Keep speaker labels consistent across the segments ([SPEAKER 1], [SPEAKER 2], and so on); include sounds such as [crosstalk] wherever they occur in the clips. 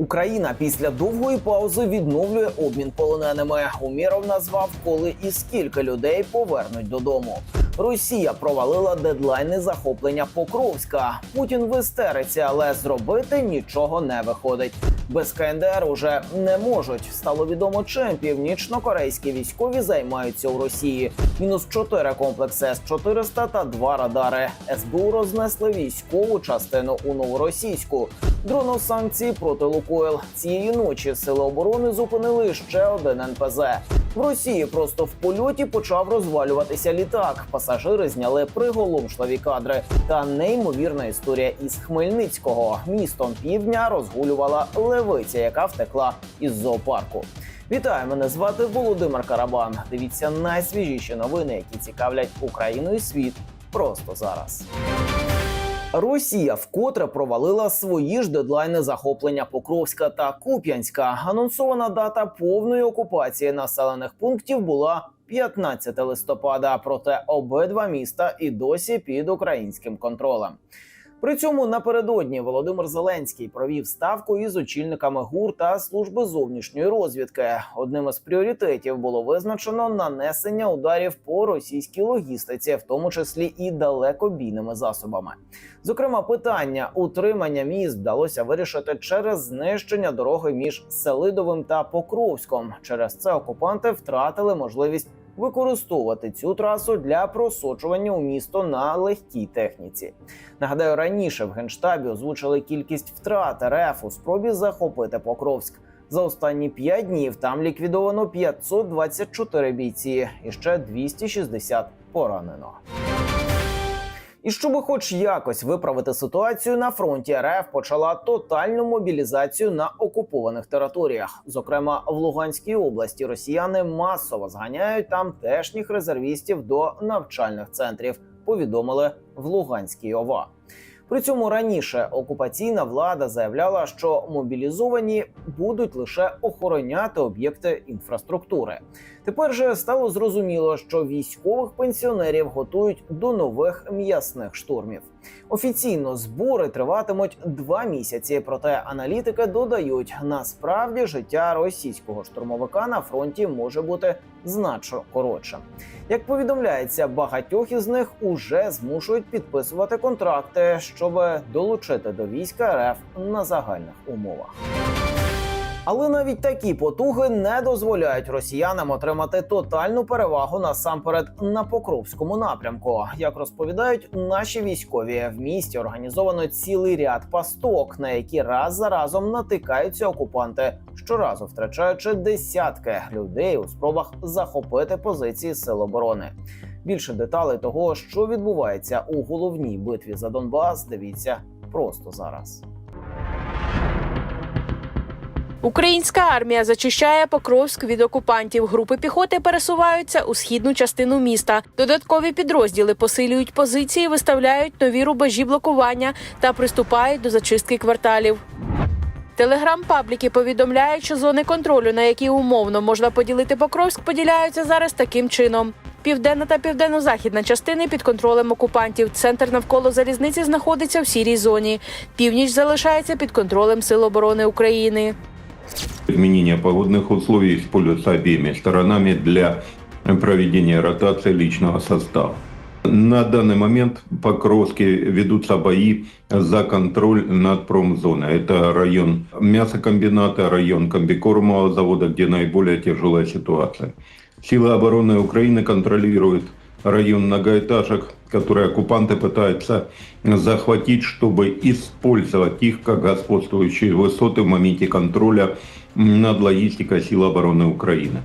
[SPEAKER 1] Україна після довгої паузи відновлює обмін полоненими. Уміров назвав, коли і скільки людей повернуть додому. Росія провалила дедлайни захоплення Покровська. Путін в істериці, але зробити нічого не виходить. Без КНДР уже не можуть. Стало відомо, чим північно-корейські військові займаються у Росії. Мінус 4 комплекси С-400 та два радари. СБУ рознесли військову частину у новоросійську. Дроно санкції проти Лукойл. Цієї ночі сили оборони зупинили ще один НПЗ. В Росії просто в польоті почав розвалюватися літак. Пасажири зняли приголомшливі кадри. Та неймовірна історія із Хмельницького. Містом півдня розгулювала левиця, яка втекла із зоопарку. Вітаю, мене звати Володимир Карабан. Дивіться найсвіжіші новини, які цікавлять Україну і світ просто зараз. Росія вкотре провалила свої ж дедлайни захоплення Покровська та Куп'янська. Анонсована дата повної окупації населених пунктів була 15 листопада. Проте обидва міста і досі під українським контролем. При цьому напередодні Володимир Зеленський провів ставку із очільниками ГУР та служби зовнішньої розвідки. Одним із пріоритетів було визначено нанесення ударів по російській логістиці, в тому числі і далекобійними засобами. Зокрема, питання утримання міст вдалося вирішити через знищення дороги між Селидовим та Покровськом. Через це окупанти втратили можливість використовувати цю трасу для просочування у місто на легкій техніці. Нагадаю, раніше в генштабі озвучили кількість втрат РФ у спробі захопити Покровськ. За останні 5 днів там ліквідовано 524 бійці і ще 260 поранено. І щоб хоч якось виправити ситуацію на фронті, РФ почала тотальну мобілізацію на окупованих територіях. Зокрема, в Луганській області росіяни масово зганяють тамтешніх резервістів до навчальних центрів. Повідомили в Луганській ОВА. При цьому раніше окупаційна влада заявляла, що мобілізовані будуть лише охороняти об'єкти інфраструктури. Тепер же стало зрозуміло, що військових пенсіонерів готують до нових м'ясних штурмів. Офіційно збори триватимуть два місяці. Проте аналітики додають, насправді життя російського штурмовика на фронті може бути значно коротшим. Як повідомляється, багатьох із них уже змушують підписувати контракти, щоб долучити до війська РФ на загальних умовах. Але навіть такі потуги не дозволяють росіянам отримати тотальну перевагу насамперед на Покровському напрямку. Як розповідають наші військові, в місті організовано цілий ряд пасток, на які раз за разом натикаються окупанти, щоразу втрачаючи десятки людей у спробах захопити позиції сил оборони. Більше деталей того, що відбувається у головній битві за Донбас, дивіться просто зараз.
[SPEAKER 2] Українська армія зачищає Покровськ від окупантів. Групи піхоти пересуваються у східну частину міста. Додаткові підрозділи посилюють позиції, виставляють нові рубежі блокування та приступають до зачистки кварталів. Телеграм-пабліки повідомляють, що зони контролю, на які умовно можна поділити Покровськ, поділяються зараз таким чином. Південна та південно-західна частини під контролем окупантів. Центр навколо залізниці знаходиться в сірій зоні. Північ залишається під контролем Сил оборони України.
[SPEAKER 3] Изменение погодных условий используются обеими сторонами для проведения ротации личного состава. На данный момент в Покровске ведутся бои за контроль над промзоной. Это район мясокомбината, район комбикормового завода, где наиболее тяжелая ситуация. Силы обороны Украины контролируют район многоэтажек, которые оккупанты пытаются захватить, чтобы использовать их как господствующие высоты в моменте контроля над логистикой сил обороны Украины.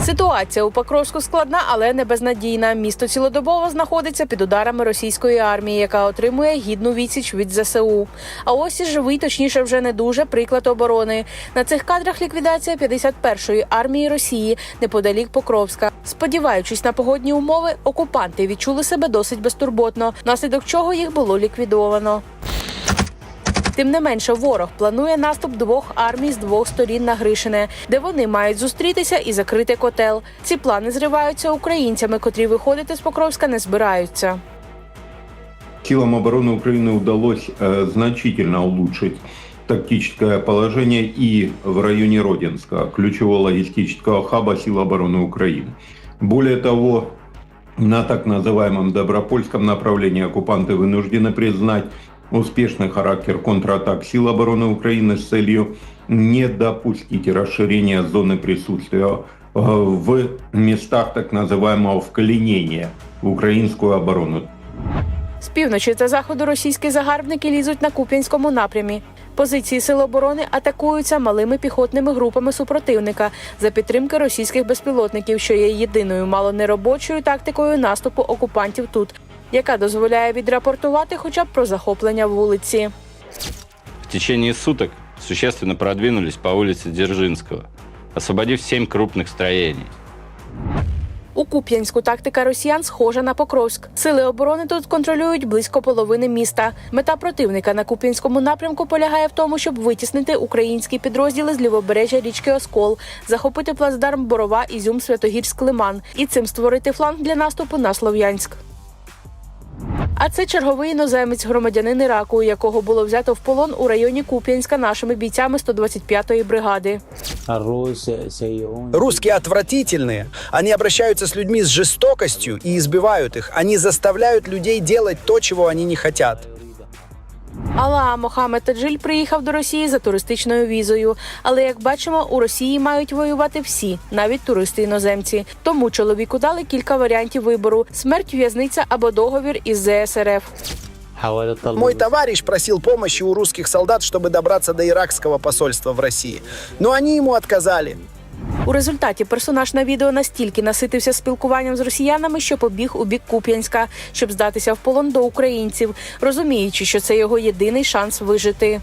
[SPEAKER 2] Ситуація у Покровську складна, але не безнадійна. Місто цілодобово знаходиться під ударами російської армії, яка отримує гідну відсіч від ЗСУ. А ось і живий, точніше, вже не дуже приклад оборони. На цих кадрах ліквідація 51-ї армії Росії неподалік Покровська. Сподіваючись на погодні умови, окупанти відчули себе досить безтурботно, внаслідок чого їх було ліквідовано. Тим не менше, ворог планує наступ двох армій з двох сторін на Гришине, де вони мають зустрітися і закрити котел. Ці плани зриваються українцями, котрі виходити з Покровська не збираються.
[SPEAKER 3] Силам обороны Украины удалось э, значительно улучшить тактическое положение и в районе Родинска, ключевого логистического хаба сил обороны Украины. Более того, на так называемом Добропольском направлении оккупанты вынуждены признать успешный характер контратак сил обороны Украины с целью не допустить расширения зоны присутствия э, в местах так называемого вклинения в украинскую оборону.
[SPEAKER 2] З півночі та заходу російські загарбники лізуть на Куп'янському напрямі. Позиції сил оборони атакуються малими піхотними групами супротивника за підтримки російських безпілотників, що є єдиною малонеробочою тактикою наступу окупантів тут, яка дозволяє відрапортувати хоча б про захоплення вулиці.
[SPEAKER 4] В течение суток существенно продвинулись по улице Дзержинского, освободив семь крупных строений.
[SPEAKER 2] У Куп'янську тактика росіян схожа на Покровськ. Сили оборони тут контролюють близько половини міста. Мета противника на Куп'янському напрямку полягає в тому, щоб витіснити українські підрозділи з лівобережжя річки Оскол, захопити плацдарм Борова, Ізюм, Святогірськ, Лиман і цим створити фланг для наступу на Слов'янськ. А це черговий іноземець, громадянин Іраку, якого було взято в полон у районі Куп'янська нашими бійцями 125-ї бригади.
[SPEAKER 5] Русские отвратительные. Они обращаются с людьми с жестокостью и избивают их. Они заставляют людей делать то, чего они не хотят.
[SPEAKER 2] Алла Мохамед Таджиль приїхав до Росії за туристичною візою. Але як бачимо, у Росії мають воювати всі, навіть туристи іноземці. Тому чоловіку дали кілька варіантів вибору: смерть, в'язниця або договір із ЗСРФ.
[SPEAKER 5] Мой товарищ просил помощи у русских солдат, чтобы добраться до иракского посольства в России. Но они ему отказали.
[SPEAKER 2] У результаті персонаж на відео настільки наситився спілкуванням з росіянами, що побіг у бік Куп'янська, щоб здатися в полон до українців, розуміючи, що це його єдиний шанс вижити.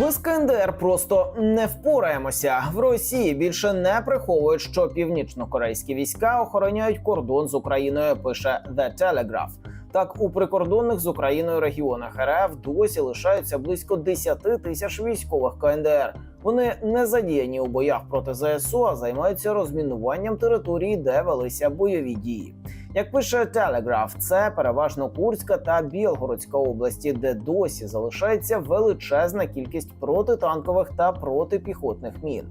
[SPEAKER 1] Без КНДР просто не впораємося. В Росії більше не приховують, що північно-корейські війська охороняють кордон з Україною. Пише The Telegraph. Так, у прикордонних з Україною регіонах РФ досі лишаються близько 10 тисяч військових КНДР. Вони не задіяні у боях проти ЗСУ, а займаються розмінуванням території, де велися бойові дії. Як пише Телеграф, це переважно Курська та Білгородська області, де досі залишається величезна кількість протитанкових та протипіхотних мін.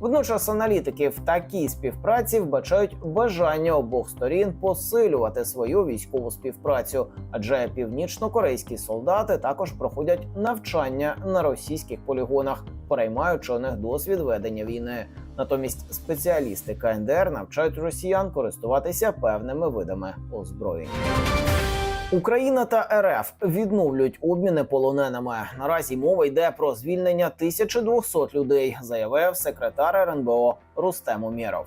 [SPEAKER 1] Водночас аналітики в такій співпраці вбачають бажання обох сторін посилювати свою військову співпрацю, адже північно-корейські солдати також проходять навчання на російських полігонах, переймаючи у них досвід ведення війни. Натомість спеціалісти КНДР навчають росіян користуватися певними видами озброєнь. Україна та РФ відновлюють обміни полоненими. Наразі мова йде про звільнення 1200 людей, заявив секретар РНБО Рустем Умєров.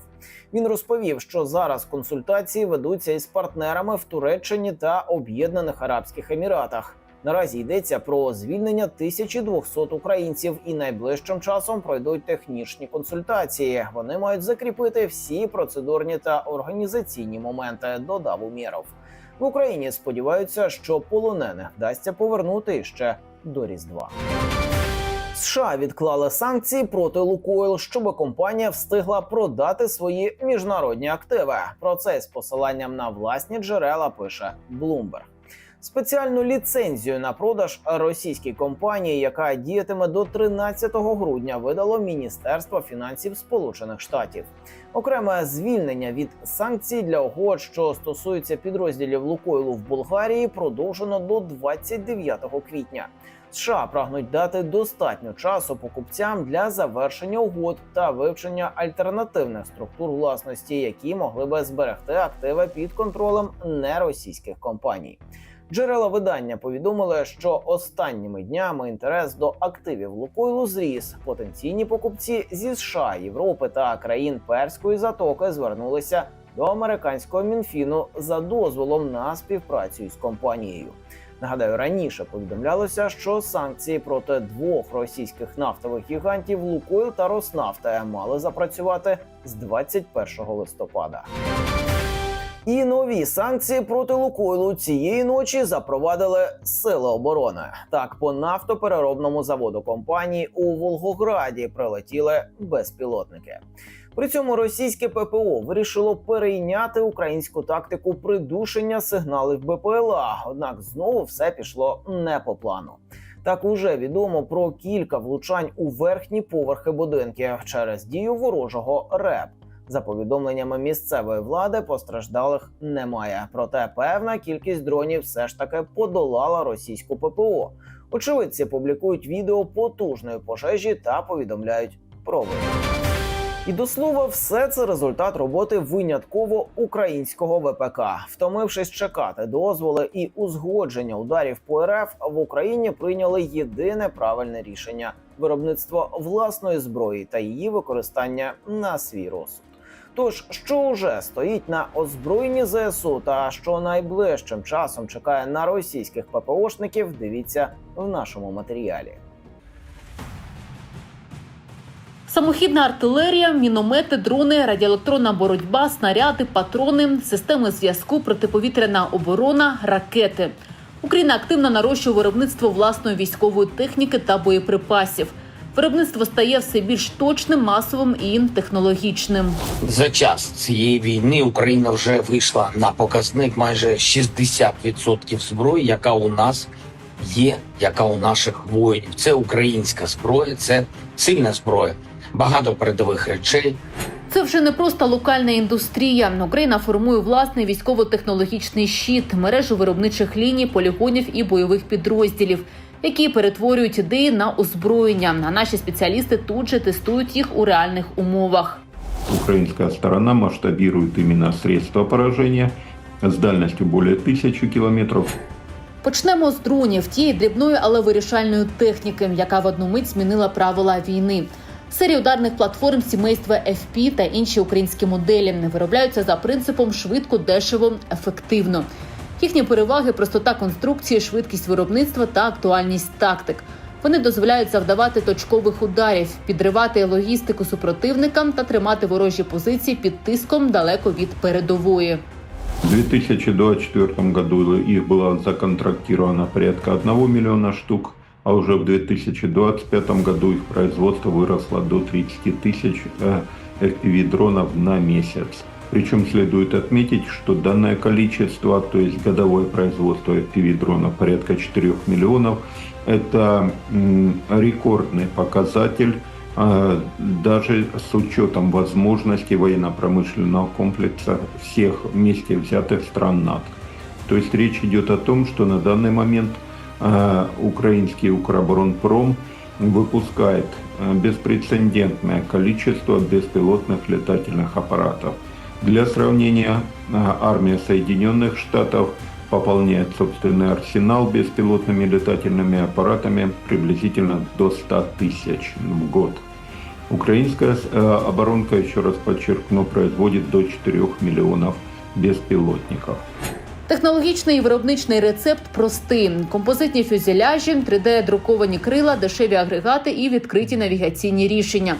[SPEAKER 1] Він розповів, що зараз консультації ведуться із партнерами в Туреччині та Об'єднаних Арабських Еміратах. Наразі йдеться про звільнення 1200 українців, і найближчим часом пройдуть технічні консультації. Вони мають закріпити всі процедурні та організаційні моменти. Додав Умєров. В Україні сподіваються, що полонених вдасться повернути ще до Різдва. США відклали санкції проти Лукойл, щоб компанія встигла продати свої міжнародні активи. Про це з посиланням на власні джерела пише Bloomberg. Спеціальну ліцензію на продаж російській компанії, яка діятиме до 13 грудня, видало Міністерство фінансів Сполучених Штатів. Окреме звільнення від санкцій для угод, що стосуються підрозділів Лукойлу в Болгарії, продовжено до 29 квітня. США прагнуть дати достатньо часу покупцям для завершення угод та вивчення альтернативних структур власності, які могли би зберегти активи під контролем неросійських компаній. Джерела видання повідомили, що останніми днями інтерес до активів Лукойлу зріс. Потенційні покупці зі США, Європи та країн Перської затоки звернулися до американського мінфіну за дозволом на співпрацю із компанією. Нагадаю, раніше повідомлялося, що санкції проти двох російських нафтових гігантів Лукойл та Роснафта мали запрацювати з 21 листопада. І нові санкції проти Лукойлу цієї ночі запровадили сили оборони. Так, по нафтопереробному заводу компанії у Волгограді прилетіли безпілотники. При цьому російське ППО вирішило перейняти українську тактику придушення сигналів БПЛА. Однак знову все пішло не по плану. Так уже відомо про кілька влучань у верхні поверхи будинків через дію ворожого РЕП. За повідомленнями місцевої влади, постраждалих немає. Проте певна кількість дронів все ж таки подолала російську ППО. Очевидці публікують відео потужної пожежі та повідомляють про вибух. І до слова, все це результат роботи винятково українського ВПК. Втомившись чекати дозволи і узгодження ударів по РФ, в Україні прийняли єдине правильне рішення виробництво власної зброї та її використання на свій розсуд. Тож, що вже стоїть на озброєнні ЗСУ, та що найближчим часом чекає на російських ППОшників, дивіться в нашому матеріалі.
[SPEAKER 6] Самохідна артилерія, міномети, дрони, радіоелектронна боротьба, снаряди, патрони, системи зв'язку, протиповітряна оборона, ракети. Україна активно нарощує виробництво власної військової техніки та боєприпасів. Виробництво стає все більш точним, масовим і технологічним.
[SPEAKER 7] За час цієї війни Україна вже вийшла на показник майже 60% зброї, яка у нас є, яка у наших воїнів. Це українська зброя, це сильна зброя, багато передових речей.
[SPEAKER 6] Це вже не просто локальна індустрія. Україна формує власний військово-технологічний щит, мережу виробничих ліній, полігонів і бойових підрозділів, які перетворюють ідеї на озброєння. А наші спеціалісти тут же тестують їх у реальних умовах.
[SPEAKER 3] Украинская сторона масштабирует именно средства поражения с дальностью более тысячи километров.
[SPEAKER 6] Почнемо з дронів, тієї дрібної, але вирішальної техніки, яка в одну мить змінила правила війни. Серії ударних платформ сімейства FP та інші українські моделі не виробляються за принципом швидко, дешево, ефективно. Їхні переваги простота конструкції, швидкість виробництва та актуальність тактик. Вони дозволяють завдавати точкових ударів, підривати логістику супротивникам та тримати ворожі позиції під тиском далеко від передової.
[SPEAKER 3] В 2024 году их было законтрактировано порядка 1 миллиона штук, а уже в 2025 году их производство выросло до 30 тысяч э, FPV-дронов на месяц. Причем следует отметить, что данное количество, то есть годовое производство FPV-дронов порядка 4 миллионов, это рекордный показатель а, даже с учетом возможностей военно-промышленного комплекса всех вместе взятых стран НАТО. То есть речь идет о том, что на данный момент а, украинский Укроборонпром выпускает а, беспрецедентное количество беспилотных летательных аппаратов. Для сравнения, а, армия Соединенных Штатов пополняет собственный арсенал беспилотными летательными аппаратами приблизительно до 100 тысяч в год. Украинская э, оборонка, еще раз подчеркну, производит до 4 миллионов беспилотников.
[SPEAKER 6] Технологічний і виробничний рецепт простий: композитні фюзеляжі, 3D-друковані крила, дешеві агрегати і відкриті навігаційні рішення.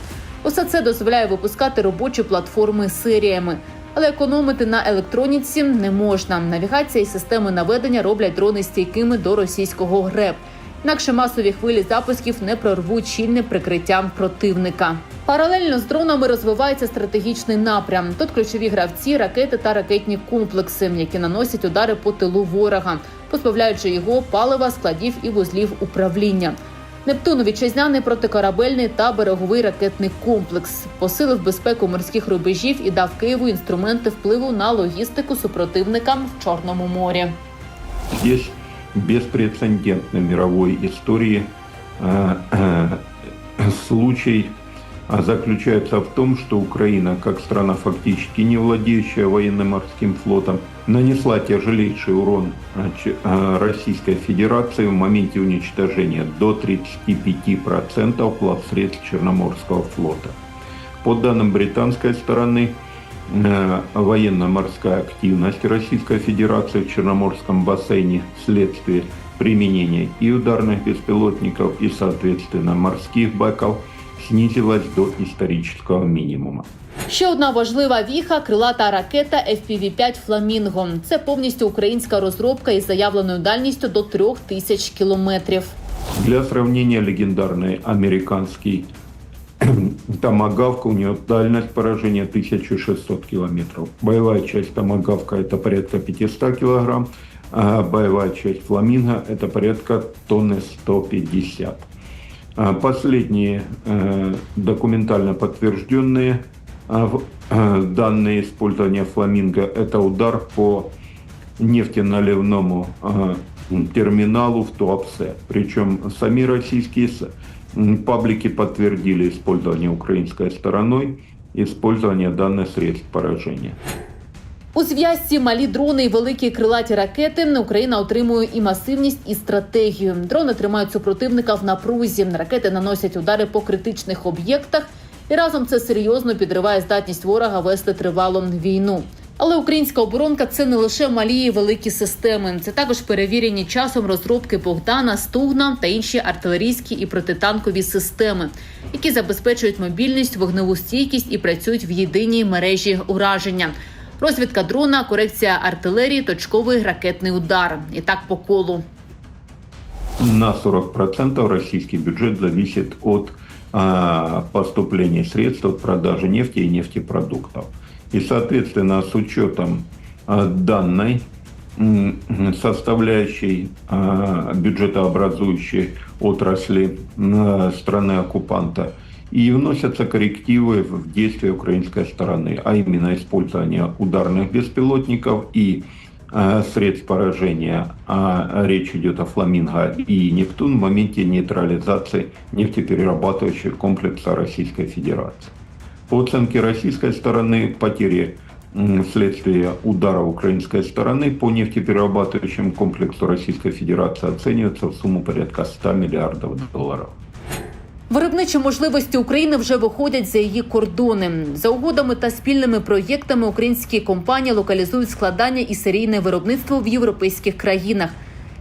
[SPEAKER 6] Усе це дозволяє випускати робочі платформи серіями. Але економити на електроніці не можна. Навігація і системи наведення роблять дрони стійкими до російського ГРЕП. Інакше масові хвилі запусків не прорвуть щільне прикриття противника. Паралельно з дронами розвивається стратегічний напрям. Тут ключові гравці, ракети та ракетні комплекси, які наносять удари по тилу ворога, позбавляючи його палива, складів і вузлів управління. Нептун вітчизняний протикорабельний та береговий ракетний комплекс посилив безпеку морських рубежів і дав Києву інструменти впливу на логістику супротивника в Чорному морі.
[SPEAKER 3] Здесь беспрецедентный в мировой истории э, э, случай а, заключается в том, что Украина, как страна фактически не владеющая военно-морским флотом, нанесла тяжелейший урон а, а, Российской Федерации в моменте уничтожения до 35% плавсредств Черноморского флота. По данным британской стороны, э, военно-морская активность Российской Федерации в Черноморском бассейне вследствие применения и ударных беспилотников, и, соответственно, морских бэков снизилась до исторического минимума.
[SPEAKER 6] Ще одна важлива віха крилата ракета FPV-5 Фламінго. Це повністю українська розробка із заявленою дальністю до трьох тисяч кілометрів.
[SPEAKER 3] Для сравнения, легендарный американский [clears throat] Томагавка, у нее дальность поражения 1600 километров. Боевая часть Томагавка это порядка 500 килограмм, а боевая часть Фламинго это порядка тонны 150. А Последние э, документально подтвержденные а, э, данные использования фламинго – это удар по нефтеналивному э, терминалу в Туапсе. Причем сами российские паблики подтвердили использование украинской стороной использование данных средств поражения.
[SPEAKER 6] У зв'язці малі дрони і великі крилаті ракети Україна отримує і масивність, і стратегію. Дрони тримають супротивника в напрузі. Ракети наносять удари по критичних об'єктах, і разом це серйозно підриває здатність ворога вести тривалу війну. Але українська оборонка це не лише малі і великі системи, це також перевірені часом розробки Богдана, Стугна та інші артилерійські і протитанкові системи, які забезпечують мобільність, вогневу стійкість і працюють в єдиній мережі ураження. Розвідка дрона, корекція артилерії, точковий ракетний удар. І так по колу.
[SPEAKER 3] На 40% российский бюджет зависит от а, поступления средств от продажи нефти и нефтепродуктов. И, соответственно, с учетом а, составляющей бюджетообразующей отрасли страны-оккупанта и вносятся коррективы в действия украинской стороны, а именно использование ударных беспилотников и э, средств поражения, а речь идет о «Фламинго» и «Нептун» в моменте нейтрализации нефтеперерабатывающего комплекса Российской Федерации. По оценке российской стороны, потери вследствие удара украинской стороны по нефтеперерабатывающему комплексу Российской Федерации оцениваются в сумму порядка 100 миллиардов долларов.
[SPEAKER 6] Виробничі можливості України вже виходять за її кордони. За угодами та спільними проєктами українські компанії локалізують складання і серійне виробництво в європейських країнах.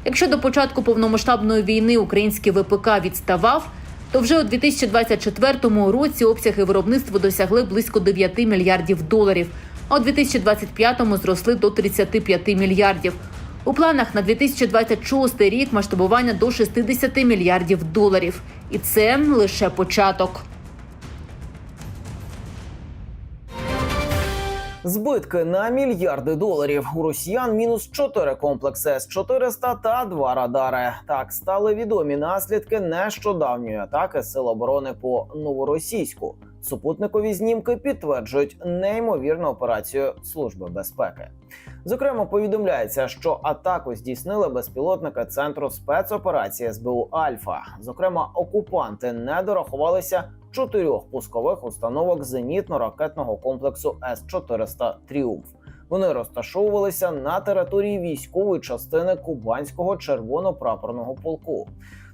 [SPEAKER 6] Якщо до початку повномасштабної війни український ВПК відставав, то вже у 2024 році обсяги виробництва досягли близько 9 мільярдів доларів, а у 2025 зросли до 35 мільярдів. У планах на 2026 рік масштабування до 60 мільярдів доларів. І це лише початок.
[SPEAKER 1] Збитки на мільярди доларів у росіян мінус 4 комплекси С-400 та 2 радари. Так стали відомі наслідки нещодавньої атаки Сил оборони по новоросійську. Супутникові знімки підтверджують неймовірну операцію Служби безпеки. Зокрема, повідомляється, що атаку здійснили безпілотники центру спецоперації СБУ Альфа. Зокрема, окупанти не дорахувалися чотирьох пускових установок зенітно-ракетного комплексу С-400 Тріумф. Вони розташовувалися на території військової частини Кубанського червоно-прапорного полку.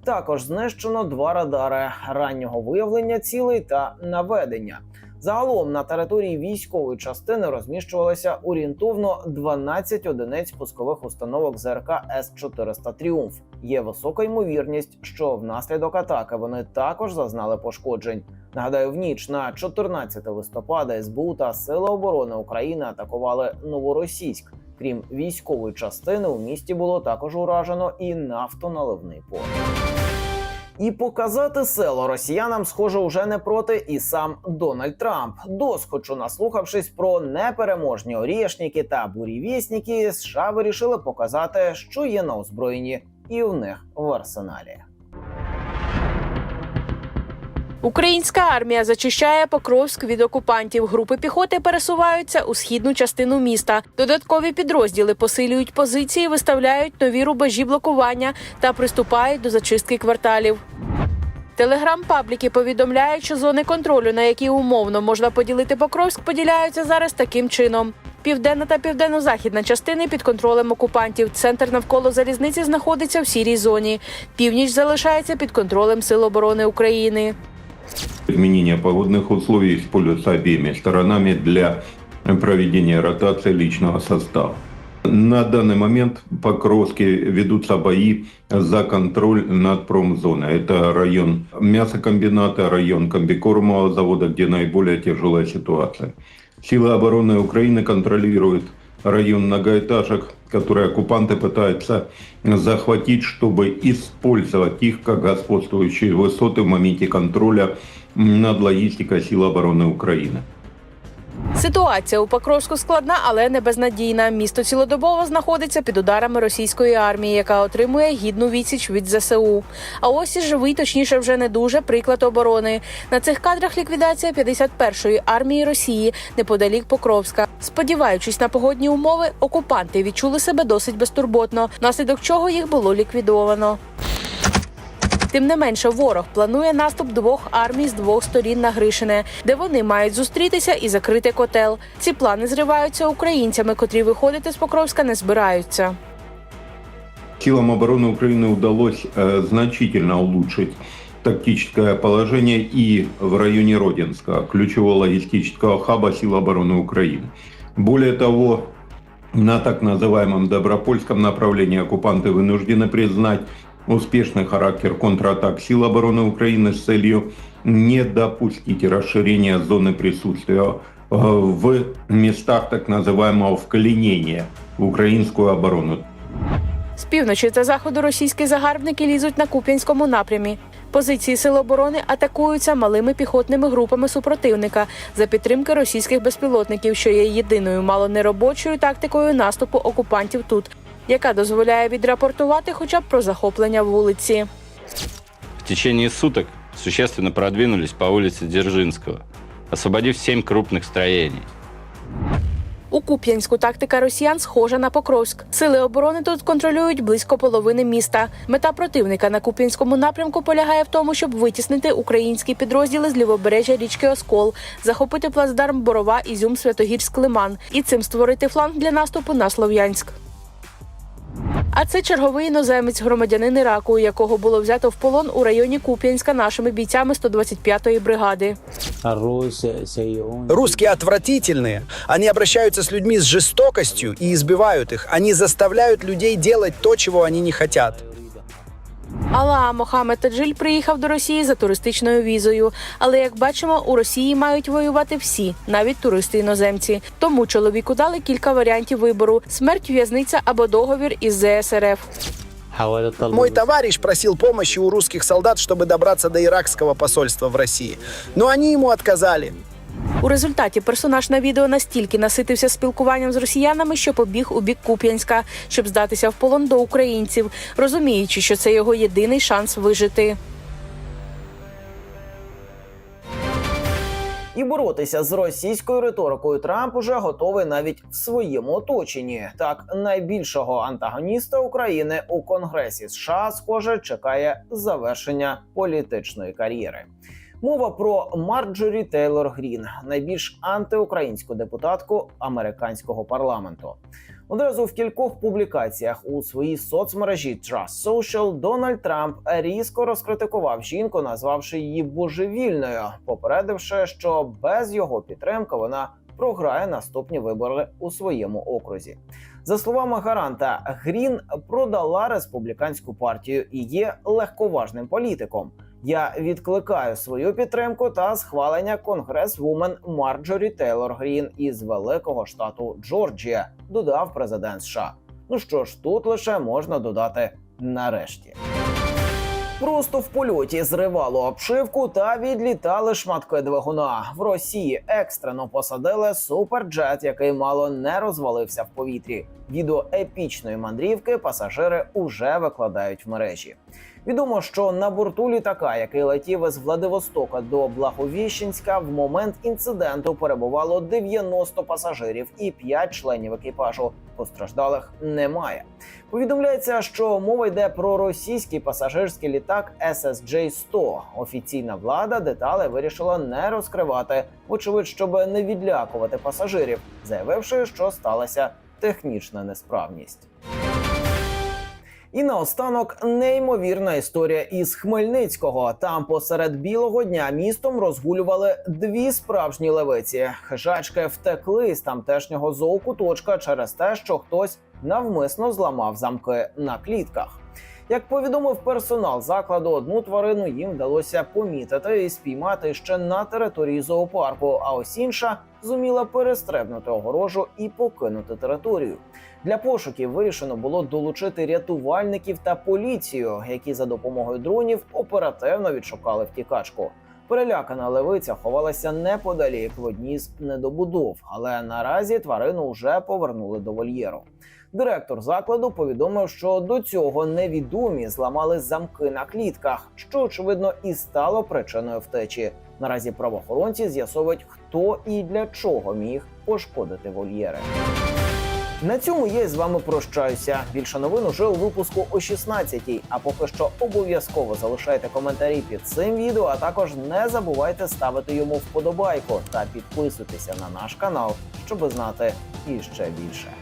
[SPEAKER 1] Також знищено два радари раннього виявлення цілей та наведення. Загалом на території військової частини розміщувалося орієнтовно 12 одиниць пускових установок ЗРК С-400 Тріумф. Є висока ймовірність, що внаслідок атаки вони також зазнали пошкоджень. Нагадаю, в ніч на 14 листопада СБУ та Сили оборони України атакували новоросійськ. Крім військової частини, у місті було також уражено і нафтоналивний порт. І показати село росіянам, схоже, уже не проти і сам Дональд Трамп. Доскочу наслухавшись про непереможні орішники та бурівісніки, США вирішили показати, що є на озброєнні, і в них в арсеналі.
[SPEAKER 2] Українська армія зачищає Покровськ від окупантів. Групи піхоти пересуваються у східну частину міста. Додаткові підрозділи посилюють позиції, виставляють нові рубежі блокування та приступають до зачистки кварталів. Телеграм-пабліки повідомляють, що зони контролю, на які умовно можна поділити Покровськ, поділяються зараз таким чином. Південна та південно-західна частини під контролем окупантів. Центр навколо залізниці знаходиться в сірій зоні. Північ залишається під контролем Сил оборони України.
[SPEAKER 3] Изменение погодных условий используются обеими сторонами для проведения ротации личного состава. На данный момент в Покровске ведутся бои за контроль над промзоной. Это район мясокомбината, район комбикормового завода, где наиболее тяжелая ситуация. Силы обороны Украины контролируют район многоэтажек, которые оккупанты пытаются захватить, чтобы использовать их как господствующие высоты в моменте контроля над логистикой сил обороны Украины.
[SPEAKER 2] Ситуація у Покровську складна, але не безнадійна. Місто цілодобово знаходиться під ударами російської армії, яка отримує гідну відсіч від ЗСУ. А ось і живий, точніше, вже не дуже приклад оборони. На цих кадрах ліквідація 51-ї армії Росії неподалік Покровська. Сподіваючись на погодні умови, окупанти відчули себе досить безтурботно, наслідок чого їх було ліквідовано. Тим не менше, ворог планує наступ двох армій з двох сторін на Гришине, де вони мають зустрітися і закрити котел. Ці плани зриваються українцями, котрі виходити з Покровська не збираються.
[SPEAKER 3] Силам обороны Украины удалось э, значительно улучшить тактическое положение и в районе Родинска, ключевого логистического хаба сил обороны Украины. Более того, на так называемом Добропольском направлении оккупанты вынуждены признать успешный характер контратак сил обороны Украины с целью не допустить расширения зоны присутствия э, в местах так называемого вкоренения в украинскую оборону.
[SPEAKER 2] З півночі та заходу російські загарбники лізуть на Куп'янському напрямі. Позиції сил оборони атакуються малими піхотними групами супротивника за підтримки російських безпілотників, що є єдиною мало неробочою тактикою наступу окупантів тут, яка дозволяє відрапортувати хоча б про захоплення вулиці.
[SPEAKER 4] В течение суток существенно продвинулись по улице Дзержинского, освободив семь крупных строений.
[SPEAKER 2] У Куп'янську тактика росіян схожа на Покровськ. Сили оборони тут контролюють близько половини міста. Мета противника на Куп'янському напрямку полягає в тому, щоб витіснити українські підрозділи з лівобережжя річки Оскол, захопити плацдарм Борова, Ізюм, Святогірськ, Лиман і цим створити фланг для наступу на Слов'янськ. А це черговий іноземець, громадянин Іраку, якого було взято в полон у районі Куп'янська нашими бійцями 125-ї бригади.
[SPEAKER 5] Русские отвратительные. Они обращаются с людьми с жестокостью и избивают их. Они заставляют людей делать то, чего они не хотят.
[SPEAKER 2] Алла Мохамед Таджиль приїхав до Росії за туристичною візою. Але як бачимо, у Росії мають воювати всі, навіть туристи іноземці. Тому чоловіку дали кілька варіантів вибору: смерть, в'язниця або договір із ЗСРФ.
[SPEAKER 5] Мой товарищ просил помощи у русских солдат, чтобы добраться до иракского посольства в России. Но они ему отказали.
[SPEAKER 2] У результаті персонаж на відео настільки наситився спілкуванням з росіянами, що побіг у бік Куп'янська, щоб здатися в полон до українців, розуміючи, що це його єдиний шанс вижити.
[SPEAKER 1] І боротися з російською риторикою Трамп уже готовий навіть в своєму оточенні. Так, найбільшого антагоніста України у Конгресі США, схоже, чекає завершення політичної кар'єри. Мова про Марджорі Тейлор Грін, найбільш антиукраїнську депутатку американського парламенту. Одразу в кількох публікаціях у своїй соцмережі Trust Social Дональд Трамп різко розкритикував жінку, назвавши її божевільною, попередивши, що без його підтримки вона програє наступні вибори у своєму окрузі. За словами гаранта, Грін продала республіканську партію і є легковажним політиком. Я відкликаю свою підтримку та схвалення конгрес-вумен Марджорі Тейлор Грін із великого штату Джорджія, додав президент США. Ну що ж, тут лише можна додати нарешті. Просто в польоті зривало обшивку та відлітали шматки двигуна. В Росії екстрено посадили суперджет, який мало не розвалився в повітрі. Відео епічної мандрівки пасажири уже викладають в мережі. Відомо, що на борту літака, який летів із Владивостока до Благовіщенська, в момент інциденту перебувало 90 пасажирів і 5 членів екіпажу. Постраждалих немає. Повідомляється, що мова йде про російський пасажирський літак SSJ-100. Офіційна влада деталі вирішила не розкривати, вочевидь, щоб не відлякувати пасажирів, заявивши, що сталася технічна несправність. І наостанок неймовірна історія із Хмельницького. Там посеред білого дня містом розгулювали дві справжні левиці. Хижачки втекли з тамтешнього зоокуточка через те, що хтось навмисно зламав замки на клітках. Як повідомив персонал закладу, одну тварину їм вдалося помітити і спіймати ще на території зоопарку, а ось інша зуміла перестрибнути огорожу і покинути територію. Для пошуків вирішено було долучити рятувальників та поліцію, які за допомогою дронів оперативно відшукали втікачку. Перелякана левиця ховалася неподалік в одній з недобудов, але наразі тварину вже повернули до вольєру. Директор закладу повідомив, що до цього невідомі зламали замки на клітках, що очевидно і стало причиною втечі. Наразі правоохоронці з'ясовують, хто і для чого міг пошкодити вольєри. На цьому я з вами прощаюся. Більше новин уже у випуску о 16-й. А поки що обов'язково залишайте коментарі під цим відео, а також не забувайте ставити йому вподобайку та підписуйтеся на наш канал, щоб знати іще більше.